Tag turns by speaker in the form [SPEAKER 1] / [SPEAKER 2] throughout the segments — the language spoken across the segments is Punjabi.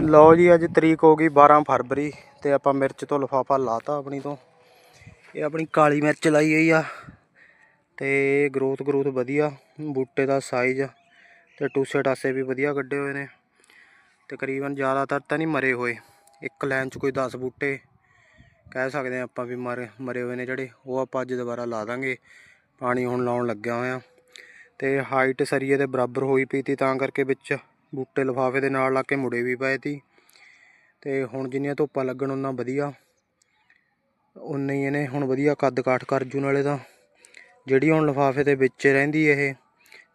[SPEAKER 1] ਲਓ ਜੀ, ਅੱਜ ਤਰੀਕ ਹੋ ਗਈ 12 ਫਰਵਰੀ ਤੇ ਆਪਾਂ ਮਿਰਚ ਤੋਂ ਲਫਾਫਾ ਲਾਤਾ ਆਪਣੀ ਤੋਂ। ਇਹ ਆਪਣੀ ਕਾਲੀ ਮਿਰਚ ਲਾਈ ਹੋਈ ਆ ਤੇ ਗਰੋਥ ਗਰੋਥ ਵਧੀਆ, ਬੂਟੇ ਦਾ ਸਾਈਜ਼ ਤੇ ਟੂਸੇ ਟਾਸੇ ਵੀ ਵਧੀਆ ਕੱਢੇ ਹੋਏ ਨੇ। ਤਕਰੀਬਨ ਜ਼ਿਆਦਾਤਰ ਤਾਂ ਨਹੀਂ ਮਰੇ ਹੋਏ। ਇੱਕ ਲਾਈਨ 'ਚ ਕੋਈ 10 ਬੂਟੇ ਕਹਿ ਸਕਦੇ ਆ ਆਪਾਂ ਵੀ ਮਰੇ ਮਰੇ ਹੋਏ ਨੇ ਜਿਹੜੇ, ਉਹ ਆਪਾਂ ਅੱਜ ਦੁਬਾਰਾ ਲਾ ਦਾਂਗੇ। ਪਾਣੀ ਹੁਣ ਲਾਉਣ ਲੱਗਿਆ ਹੋਇਆ। ਤੇ ਹਾਈਟ ਸਰੀਏ ਦੇ ਬਰਾਬਰ ਹੋਈ ਪਈ ਤੀ, ਤਾਂ ਕਰਕੇ ਵਿੱਚ ਬੂਟੇ ਲਿਫਾਫੇ ਦੇ ਨਾਲ ਲਾ ਕੇ ਮੁੜੇ ਵੀ ਪਏ ਤੀ ਤੇ ਹੁਣ ਜਿੰਨੀਆਂ ਧੁੱਪਾਂ ਲੱਗਣ ਉਹਨਾਂ ਵਧੀਆ। ਉਨੇ ਹੀ ਇਹਨੇ ਹੁਣ ਵਧੀਆ ਕੱਦ ਕਾਠ ਕਰ ਜੂ ਨਾਲੇ ਤਾਂ। ਜਿਹੜੀ ਹੁਣ ਲਿਫਾਫੇ ਦੇ ਵਿੱਚ ਰਹਿੰਦੀ ਇਹ,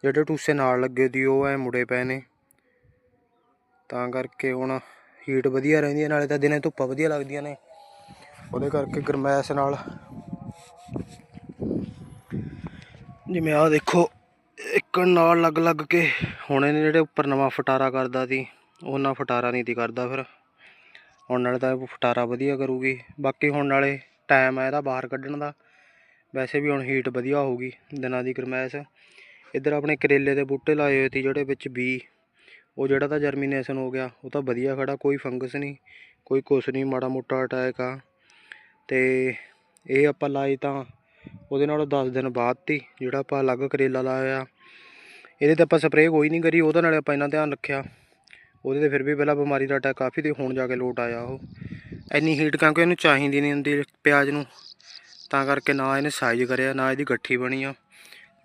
[SPEAKER 1] ਜਿਹੜੇ ਟੂਸੇ ਨਾਲ ਲੱਗੇ ਦੀ ਉਹ ਐ ਮੁੜੇ ਪਏ ਨੇ। ਤਾਂ ਕਰਕੇ ਹੁਣ ਹੀਟ ਵਧੀਆ ਰਹਿੰਦੀ ਹੈ, ਨਾਲੇ ਤਾਂ ਦਿਨੇ ਧੁੱਪਾਂ ਵਧੀਆ ਲੱਗਦੀਆਂ ਨੇ। ਉਹਦੇ ਕਰਕੇ ਗਰਮੈਸ਼ ਨਾਲ। ਜਿਵੇਂ ਆਹ ਦੇਖੋ, ਇੱਕ ਨਾਲ ਲੱਗ ਲੱਗ ਕੇ ਹੁਣ ਇਹਨੇ ਜਿਹੜੇ ਉੱਪਰ ਨਵਾਂ ਫਟਾਰਾ ਕਰਦਾ ਸੀ, ਉਹਨਾਂ ਫਟਾਰਾ ਨਹੀਂ ਤੀ ਕਰਦਾ ਫਿਰ। ਹੁਣ ਨਾਲੇ ਤਾਂ ਫਟਾਰਾ ਵਧੀਆ ਕਰੂਗੀ। ਬਾਕੀ ਹੁਣ ਨਾਲੇ ਟਾਈਮ ਆ ਇਹਦਾ ਬਾਹਰ ਕੱਢਣ ਦਾ। ਵੈਸੇ ਵੀ ਹੁਣ ਹੀਟ ਵਧੀਆ ਹੋਊਗੀ ਦਿਨਾਂ ਦੀ ਗਰਮੈਸ਼ ਇੱਧਰ ਆਪਣੇ ਕਰੇਲੇ ਦੇ ਬੂਟੇ ਲਾਏ ਹੋਏ ਸੀ ਜਿਹੜੇ ਵਿੱਚ ਬੀ। ਉਹ ਜਿਹੜਾ ਤਾਂ ਜਰਮੀਨੇਸ਼ਨ ਹੋ ਗਿਆ, ਉਹ ਤਾਂ ਵਧੀਆ ਖੜਾ, ਕੋਈ ਫੰਗਸ ਨਹੀਂ, ਕੋਈ ਕੁਛ ਨਹੀਂ, ਮਾੜਾ ਮੋਟਾ ਅਟੈਕ ਆ। ਤੇ ਇਹ ਆਪਾਂ ਲਾਈ ਤਾਂ ਉਹਦੇ ਨਾਲੋਂ 10 ਦਿਨ ਬਾਅਦ ਤੀ, ਜਿਹੜਾ ਆਪਾਂ ਅਲੱਗ ਕਰੇਲਾ ਲਾਇਆ। ਇਹਦੇ ਤੇ ਆਪਾਂ ਸਪਰੇਅ ਕੋਈ ਨਹੀਂ ਕਰੀ, ਉਹਦੇ ਨਾਲ ਆਪਾਂ ਇੰਨਾ ਧਿਆਨ ਰੱਖਿਆ। ਉਹਦੇ ਤੇ ਫਿਰ ਵੀ ਪਹਿਲਾਂ ਬਿਮਾਰੀ ਦਾ ਅਟੈਕ ਕਾਫੀ ਤੇ ਹੁਣ ਜਾ ਕੇ ਲੋਟ ਆਇਆ ਉਹ। ਇੰਨੀ ਹੀਟ ਕਿਉਂਕਿ ਇਹਨੂੰ ਚਾਹੀਦੀ ਨਹੀਂ ਹੁੰਦੀ ਪਿਆਜ਼ ਨੂੰ। ਤਾਂ ਕਰਕੇ ਨਾ ਇਹਨੇ ਸਾਈਜ਼ ਕਰਿਆ, ਨਾ ਇਹਦੀ ਗੱਠੀ ਬਣੀ ਆ।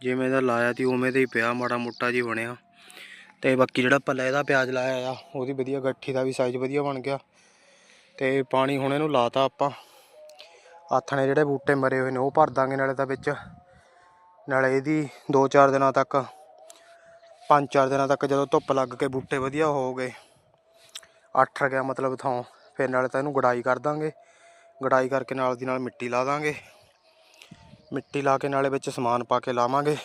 [SPEAKER 1] ਜਿਵੇਂ ਦਾ ਲਾਇਆ ਤੀ ਉਵੇਂ ਦਾ ਹੀ ਪਿਆ, ਮਾੜਾ ਮੋਟਾ ਜੀ ਬਣਿਆ। ਤੇ ਬਾਕੀ ਜਿਹੜਾ ਪੱਲਾ ਇਹਦਾ ਪਿਆਜ਼ ਲਾਇਆ ਆ, ਉਹਦੀ ਵਧੀਆ ਗੱਠੀ ਦਾ ਵੀ ਸਾਈਜ਼ ਵਧੀਆ ਬਣ ਗਿਆ। ਤੇ ਪਾਣੀ ਹੁਣ ਇਹਨੂੰ ਲਾਤਾ ਆਪਾਂ। ਆਥਣੇ ਜਿਹੜੇ ਬੂਟੇ ਮਰੇ ਹੋਏ ਨੇ, ਉਹ ਭਰ ਦਾਂਗੇ ਨਾਲੇ ਤਾਂ ਵਿੱਚ। ਨਾਲੇ ਇਹਦੀ 2-4 ਦਿਨਾਂ ਤੱਕ 5-4 ਦਿਨਾਂ ਤੱਕ ਜਦੋਂ ਧੁੱਪ ਲੱਗ ਕੇ ਬੂਟੇ ਵਧੀਆ ਹੋ ਗਏ। ਅੱਠ ਗਿਆ ਮਤਲਬ ਥਾਂ। ਫਿਰ ਨਾਲੇ ਤਾਂ ਇਹਨੂੰ ਗੜਾਈ ਕਰ ਦਾਂਗੇ। ਗੜਾਈ ਕਰਕੇ ਨਾਲ ਦੀ ਨਾਲ ਮਿੱਟੀ ਲਾ ਦਾਂਗੇ। ਮਿੱਟੀ ਲਾ ਕੇ ਨਾਲੇ ਵਿੱਚ ਸਮਾਨ ਪਾ ਕੇ ਲਾਵਾਂਗੇ।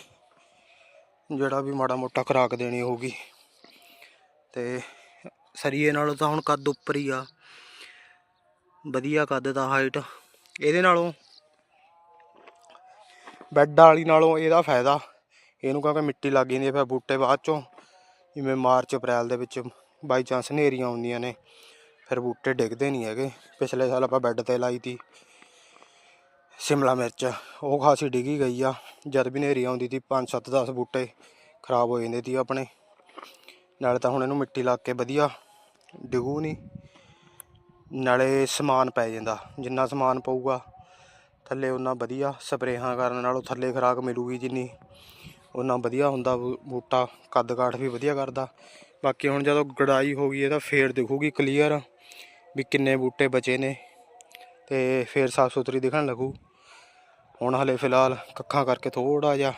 [SPEAKER 1] ਜਿਹੜਾ ਵੀ ਮਾੜਾ ਮੋਟਾ ਖੁਰਾਕ ਦੇਣੀ ਹੋਊਗੀ। ਤੇ ਸਰੀਏ ਨਾਲੋਂ ਤਾਂ ਹੁਣ ਕੱਦ ਉੱਪਰ ਹੀ ਆ। ਵਧੀਆ ਕੱਦ ਦਾ ਹਾਈਟ ਇਹਦੇ ਨਾਲੋਂ ਬੈੱਡ ਵਾਲੀ ਨਾਲੋਂ ਇਹਦਾ ਫਾਇਦਾ। ਇਹਨੂੰ ਕਿਉਂਕਿ ਮਿੱਟੀ ਲੱਗ ਜਾਂਦੀ ਹੈ ਫਿਰ ਬੂਟੇ ਬਾਅਦ ਚੋਂ, ਜਿਵੇਂ ਮਾਰਚ, ਅਪ੍ਰੈਲ ਦੇ ਵਿੱਚ ਬਾਈ ਚਾਂਸ ਹਨੇਰੀਆਂ ਆਉਂਦੀਆਂ ਨੇ, ਫਿਰ ਬੂਟੇ ਡਿੱਗਦੇ ਨਹੀਂ ਹੈਗੇ। ਪਿਛਲੇ ਸਾਲ ਆਪਾਂ ਬੈੱਡ ਤੇ ਲਾਈ ਤੀ, ਸ਼ਿਮਲਾ ਮਿਰਚ, ਉਹ ਖਾਸੀ ਡਿੱਗੀ ਗਈ ਆ। ਜਦ ਵੀ ਹਨੇਰੀ ਆਉਂਦੀ ਤੀ 5 7 10 ਬੂਟੇ ਖਰਾਬ ਹੋ ਜਾਂਦੇ ਤੀ ਆਪਣੇ। ਨਾਲੇ ਤਾਂ ਹੁਣ ਇਹਨੂੰ ਮਿੱਟੀ ਲਾ ਕੇ ਵਧੀਆ ਡਿਗੂ ਨਹੀਂ ਨਾਲੇ ਸਮਾਨ ਪੈ ਜਾਂਦਾ, ਜਿੰਨਾ ਸਮਾਨ ਪਊਗਾ, ਥੱਲੇ ਉਹਨਾਂ ਵਧੀਆ ਸਪਰੇਹਾਂ ਕਰਨ ਨਾਲੋਂ ਥੱਲੇ ਖੁਰਾਕ ਮਿਲੂਗੀ ਜਿੰਨੀ। ਉਹਨਾਂ ਵਧੀਆ ਹੁੰਦਾ, ਬੂ- ਬੂਟਾ ਕੱਦ ਕਾਠ ਵੀ ਵਧੀਆ ਕਰਦਾ। ਬਾਕੀ ਹੁਣ ਜਦੋਂ ਗੜਾਈ ਹੋ ਗਈ ਇਹਦਾ ਫੇਰ ਦਿਖੂਗੀ ਕਲੀਅਰ ਵੀ ਕਿੰਨੇ ਬੂਟੇ ਬਚੇ ਨੇ ਤੇ ਫੇਰ ਸਾਫ਼ ਸੁਥਰੀ ਦਿਖਣ ਲੱਗੂ। ਹੁਣ ਹਲੇ ਫਿਲਹਾਲ ਕੱਖਾਂ ਕਰਕੇ ਥੋੜਾ ਜਿਹਾ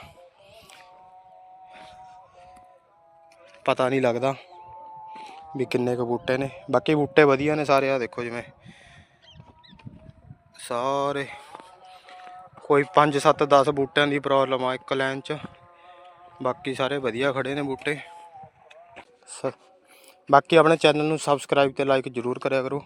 [SPEAKER 1] ਪਤਾ ਨਹੀਂ ਲੱਗਦਾ ਵੀ ਕਿੰਨੇ ਕੁ ਬੂਟੇ ਨੇ। ਬਾਕੀ ਬੂਟੇ ਵਧੀਆ ਨੇ ਸਾਰੇ ਆ ਦੇਖੋ ਜਿਵੇਂ ਸਾਰੇ। ਕੋਈ 5 7 10 ਬੂਟਿਆਂ ਦੀ ਪ੍ਰੋਬਲਮ ਆ ਇੱਕ ਲਾਈਨ 'ਚ। ਬਾਕੀ ਸਾਰੇ ਵਧੀਆ ਖੜੇ ਨੇ ਬੂਟੇ। ਸ- ਬਾਕੀ ਆਪਣੇ ਚੈਨਲ ਨੂੰ ਸਬਸਕ੍ਰਾਈਬ ਤੇ ਲਾਈਕ ਜ਼ਰੂਰ ਕਰਿਆ ਕਰੋ।